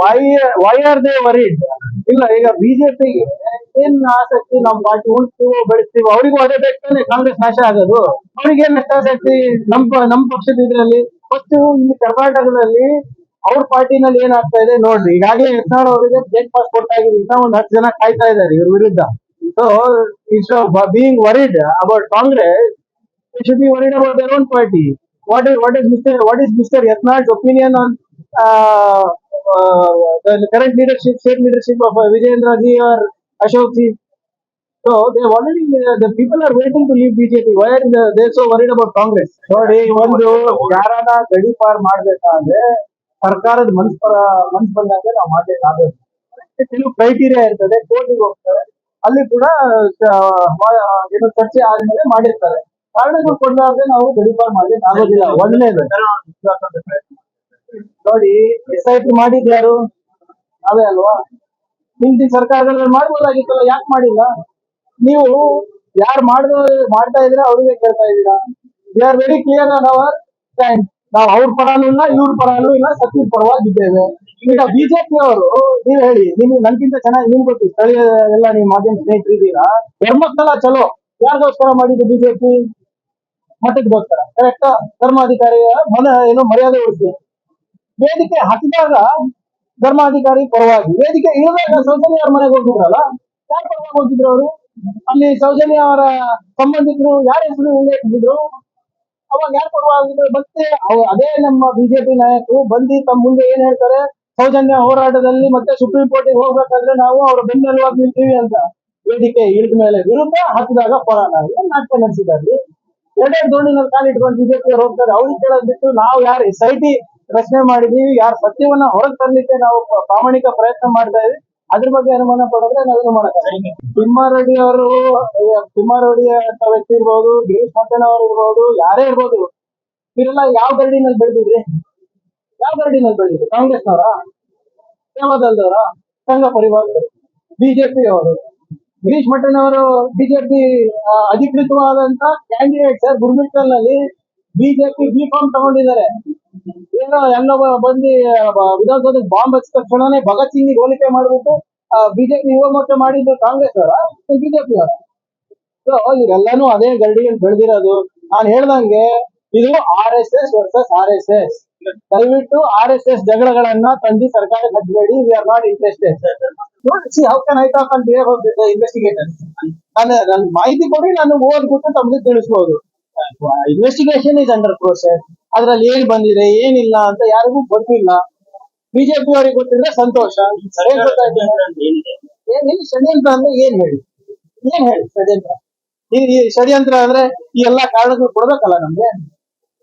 Why why are they worried ಇಲ್ಲ ಈಗ ಬಿಜೆಪಿಗೆ ಏನ್ ಆಸಕ್ತಿ ನಮ್ ಪಾರ್ಟಿ? ಉಂಟು ಬೆಳೆಸ್ತೀವೋ? ಅವ್ರಿಗೂ ಅದೇ ಬೇಕಾನೆ ಕಾಂಗ್ರೆಸ್ ನಾಶ ಆಗೋದು. ಅವ್ರಿಗೆ ಏನ್ ಎಷ್ಟು ಆಸಕ್ತಿ? ನಮ್ ನಮ್ ಪಕ್ಷದ ಇದ್ರಲ್ಲಿ? ಫಸ್ಟ್ ಇಲ್ಲಿ ಕರ್ನಾಟಕದಲ್ಲಿ ಅವ್ರ ಪಾರ್ಟಿನಲ್ಲಿ ಏನಾಗ್ತಾ ಇದೆ ನೋಡ್ರಿ. ಈಗಾಗಲೇ ಯತ್ನಾಳ್ ಅವರಿಗೆ ಬ್ರೇಕ್ ಪಾಸ್ ಕೊಟ್ಟಾಗಿದೆ ಇನ್ನ ಒಂದ್ ಹತ್ತು ಜನ ಕಾಯ್ತಾ ಇದಾರೆ ಇವ್ರ ವಿರುದ್ಧ. So it's being worried about Congress should be worried about their own. What what is what What is Mr. Yatnal's opinion on uh, uh, the current leadership, state leadership of uh, Vijayendra ji or Ashok ji? So they already uh, the people are waiting to leave BJP. Why are they they're so worried about Congress? ನೋಡಿ ಒಂದು ಯಾರಾದ ಗಡಿಪಾರ್ ಮಾಡ್ಬೇಕಾದ್ರೆ ಸರ್ಕಾರದ ಮನ್ಸ್ ಪರ ಮನ್ಸ್ ಬಂದಾಗ ನಾವು ಮಾಡ್ಬೇಕಾಗುತ್ತೆ ಕೆಲವು ಕ್ರೈಟೀರಿಯಾ ಇರ್ತದೆ ಕೋರ್ಟಿಗೆ ಹೋಗ್ತಾರೆ ಅಲ್ಲಿ ಕೂಡ ಏನು ಚರ್ಚೆ ಆದ್ಮೇಲೆ ಮಾಡಿರ್ತಾರೆ ಕಾರಣಗಳು ಕೊಡಲಾರ್ದೆ ನಾವು ಗಡಿಪಾರ್ ಮಾಡ್ಲಿಕ್ಕೆ ಆಗೋದಿಲ್ಲ ಒಳ್ಳೇದು ನೋಡಿ ಎಸ್ ಐ ಟಿ ಮಾಡಿದ್ಯಾರು ನಾವೇ ಅಲ್ವಾ? ಹಿಂದಿನ ಸರ್ಕಾರಗಳಲ್ಲಿ ಮಾಡ್ಬೋದಾಗಿತ್ತಲ್ಲ, ಯಾಕೆ ಮಾಡಿಲ್ಲ? ನೀವು ಯಾರು ಮಾಡಿದ, ಮಾಡ್ತಾ ಇದ್ರೆ ಅವ್ರಿಗೆ ಕೇಳ್ತಾ ಇದ್ದೀರಾ? We are very clear on our stand ನಾವು ಅವ್ರ ಪರನೂ ಇಲ್ಲ, ಇವ್ರ ಪರನೂ ಇಲ್ಲ ಸತ್ಯ ಪರವಾಗಿದ್ದೇವೆ. ಈಗ ಬಿಜೆಪಿ ಅವರು ನೀವ್ ಹೇಳಿ ನಿಮ್ಗೆ ನನ್ಗಿಂತ ಚೆನ್ನಾಗಿ ನಿಮ್ ಗೊತ್ತು, ಸ್ಥಳೀಯ ಎಲ್ಲ ನೀವು ಮಾಧ್ಯಮ ಸ್ನೇಹಿತರು ಇದ್ದೀರಾ? ಧರ್ಮಸ್ಥಳ ಚಲೋ. ಯಾರಿಗೋಸ್ಕರ ಮಾಡಿದ್ದು ಬಿಜೆಪಿ? ಮಠಕ್ಕೋಸ್ಕರ ಕರೆಕ್ಟ್ ಧರ್ಮಾಧಿಕಾರಿಯ ಮನ, ಏನು ಮರ್ಯಾದೆ ಉಳಿಸ್ಬೇಕು. ವೇದಿಕೆ ಹಾಕಿದಾಗ ಧರ್ಮಾಧಿಕಾರಿ ಪರವಾಗಿ ವೇದಿಕೆ ಇಳಿದಾಗ ಸೌಜನ್ಯ ಅವ್ರ ಮನೆಗೆ ಹೋಗಿದ್ರಲ್ಲ ಯಾರು ಪರವಾಗಿ ಹೋಗಿದ್ರು ಅವರು? ಅಲ್ಲಿ ಸೌಜನ್ಯ ಅವರ ಸಂಬಂಧಿಕರು ಯಾರ ಹೆಸರು ಉಲ್ಲೇಖಿಸಿದ್ರು ಅವಾಗ ಯಾರು ಪರವಾಗಿದ್ರು ಮತ್ತೆ ಅದೇ ನಮ್ಮ ಬಿಜೆಪಿ ನಾಯಕರು ಬಂದು ತಮ್ಮ ಮುಂದೆ ಏನ್ ಹೇಳ್ತಾರೆ? ಸೌಜನ್ಯ ಹೋರಾಟದಲ್ಲಿ ಮತ್ತೆ ಸುಪ್ರೀಂ ಕೋರ್ಟಿಗೆ ಹೋಗ್ಬೇಕಾದ್ರೆ ನಾವು ಅವರ ಬೆನ್ನೆಲುವಾಗಿ ನಿಲ್ತೀವಿ ಅಂತ ವೇದಿಕೆ ಇಳಿದ ಮೇಲೆ ವಿರುದ್ಧ ಪರ ನಾವು ಏನ್ ನಾಟಕ ನಡೆಸಿದ್ದಾರೆ. ಎರಡೆರಡು ದೋಣಿನಲ್ಲಿ ಕಾಲಿಟ್ಕೊಂಡು ಬಿಜೆಪಿ ಹೋಗ್ತಾರೆ. ಅವ್ರಿಗೆ ಕೇಳೋದ್ ಬಿಟ್ಟು ನಾವು ಯಾರು ಎಸ್ ರಚನೆ ಮಾಡಿದೀವಿ. ಯಾರ ಸತ್ಯವನ್ನ ಹೊರಗೆ ತರಲಿಕ್ಕೆ ನಾವು ಪ್ರಾಮಾಣಿಕ ಪ್ರಯತ್ನ ಮಾಡ್ತಾ ಇದೀವಿ. ಅದ್ರ ಬಗ್ಗೆ ಅನುಮಾನ ಪಡಿದ್ರೆ ನಾವೇನು ಮಾಡಕ್ಕಾಗಲ್ಲ ತಿಮ್ಮಾರೆಡ್ಡಿ ಅವರು ತಿಮ್ಮಾರೆಡ್ಡಿ ಅಂತ ವ್ಯಕ್ತಿ ಇರ್ಬೋದು, ಗಿರೀಶ್ ಮಟ್ಟಣ್ಣ ಅವರು ಇರ್ಬೋದು, ಯಾರೇ ಇರ್ಬೋದು, ಇವರೆಲ್ಲ ಯಾವ ಗರಡಿನಲ್ಲಿ ಬೆಳೆದಿದ್ರಿ? ಯಾವ ಗರಡಿನಲ್ಲಿ ಬೆಳೆದಿದ್ರು? ಕಾಂಗ್ರೆಸ್ನವರ? ಸೇವಾದಲ್ದವರ ಸಂಘ ಪರಿವಾರದವರು? ಬಿಜೆಪಿ ಅವರು ಗಿರೀಶ್ ಮಟ್ಟಣ್ಣ ಅವರು ಬಿಜೆಪಿ ಅಧಿಕೃತವಾದಂತ ಕ್ಯಾಂಡಿಡೇಟ್ ಸರ್ ಗುರುಮಿಟ್ಟಲ್ನಲ್ಲಿ ಬಿಜೆಪಿ ಬಿ ಫಾರ್ಮ್ ತಗೊಂಡಿದ್ದಾರೆ. ಏನೋ ಎಲ್ಲೋ ಬಂದು ವಿಧಾನಸೌಧಕ್ಕೆ ಬಾಂಬ್ ಹಚ್ಚಿದ ತಕ್ಷಣನೇ ಭಗತ್ ಸಿಂಗ್ ಹೋಲಿಕೆ ಮಾಡಿಬಿಟ್ಟು ಬಿಜೆಪಿ ಯುವ ಮೋರ್ಚಾ ಮಾಡಿದ್ದು ಕಾಂಗ್ರೆಸ್ ಅವರ ಬಿಜೆಪಿ ಅವರ. ಸೊ ಇವರೆಲ್ಲಾನು ಅದೇ ಗರಡಿಯಲ್ಲಿ ಬೆಳೆದಿರೋದು. ನಾನು ಹೇಳ್ದಂಗೆ, ಇದು R S S versus R S S ದಯವಿಟ್ಟು ಆರ್ ಎಸ್ ಎಸ್ ಜಗಳಗಳನ್ನ ತಂದಿ ಸರ್ಕಾರಕ್ಕೆ ಹಚ್ಚಬೇಡಿ. We are not interested see how can I talk ಅಂತ ಇನ್ವೆಸ್ಟಿಗೇಟರ್ ನಾನು ನನ್ನ ಮಾಹಿತಿ ಕೊಡಿ ನಾನು ಓದ್ಬಿಟ್ಟು ತಮಗೆ ತಿಳಿಸ್ಬೋದು. ಇನ್ವೆಸ್ಟಿಗೇಷನ್ ಇಸ್ ಅಂಡರ್ ಪ್ರೋಸೆಸ್ ಅದ್ರಲ್ಲಿ ಏನ್ ಬಂದಿದೆ ಏನಿಲ್ಲ ಅಂತ ಯಾರಿಗೂ ಗೊತ್ತಿಲ್ಲ. ಬಿಜೆಪಿ ಅವರಿಗೆ ಗೊತ್ತಿದ್ರೆ ಸಂತೋಷ. ಷಡ್ಯಂತ್ರ ಅಂದ್ರೆ ಏನ್ ಹೇಳಿ? ಏನ್ ಹೇಳಿ ಷಡ್ಯಂತ್ರ? ಈ ಈ ಷಡ್ಯಂತ್ರ ಅಂದ್ರೆ ಈ ಎಲ್ಲಾ ಕಾರಣಗಳು ಕೊಡ್ಬೇಕಲ್ಲ ನಮ್ಗೆ?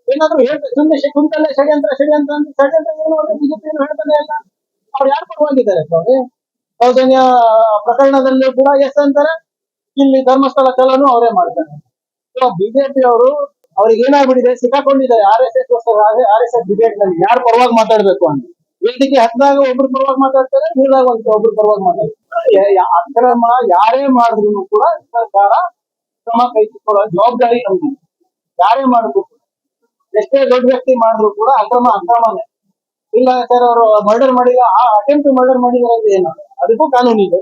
ಏನಾದ್ರು ಹೇಳ್ತಾರೆ ಸುಮ್ಮನೆ ಕುಂತಲ್ಲೇ ಷಡ್ಯಂತ್ರ ಷಡ್ಯಂತ್ರ ಅಂತ ಷಡ್ಯಂತ್ರ ಏನು ಅಂದ್ರೆ ಬಿಜೆಪಿ ಹೇಳ್ತಾನೆ ಇಲ್ಲ. ಅವ್ರು ಯಾರು ಪರವಾಗಿದ್ದಾರೆ ಸ್ವಾಮಿ ಸೌಜನ್ಯ ಪ್ರಕರಣದಲ್ಲೂ ಕೂಡ ಎಸ್ ಅಂತಾರೆ ಇಲ್ಲಿ ಧರ್ಮಸ್ಥಳ ಕಲನು ಅವರೇ ಮಾಡ್ತಾರೆ. ಸೊ ಬಿಜೆಪಿ ಅವರು ಅವ್ರಿಗೆ ಏನಾಗ್ಬಿಟ್ಟಿದೆ? ಸಿಕ್ಕಾಕೊಂಡಿದ್ದಾರೆ. R S S R S S ಡಿಬೇಟ್ನಲ್ಲಿ. ಯಾರು ಪರವಾಗಿ ಮಾತಾಡ್ಬೇಕು ಅಂತ. ವೇದಿಕೆ ಹತ್ತದಾಗ ಒಬ್ರು ಪರವಾಗಿ ಮಾತಾಡ್ತಾರೆ ನೀರಾಗ ಒಬ್ರು ಪರವಾಗಿ ಮಾತಾಡ್ತಾರೆ. ಅಕ್ರಮ ಯಾರೇ ಮಾಡಿದ್ರು ಕೂಡ ಸರ್ಕಾರ ಕ್ರಮ ಕೈಗೊಳ್ಳೋ ಜವಾಬ್ದಾರಿ ನಮ್ಗೆ ಯಾರೇ ಮಾಡಿದ್ರು ಎಷ್ಟೇ ದೊಡ್ಡ ವ್ಯಕ್ತಿ ಮಾಡಿದ್ರು ಕೂಡ ಅಕ್ರಮ, ಅಕ್ರಮನೇ. ಇಲ್ಲ ಸರ್, ಅವರು ಮರ್ಡರ್ ಮಾಡಿಲ್ಲ ಆ ಅಟೆಂಪ್ಟ್ ಮರ್ಡರ್ ಮಾಡಿದಾರೆ ಅಂದ್ರೆ ಏನು? ಅದಕ್ಕೂ ಕಾನೂನು ಇದೆ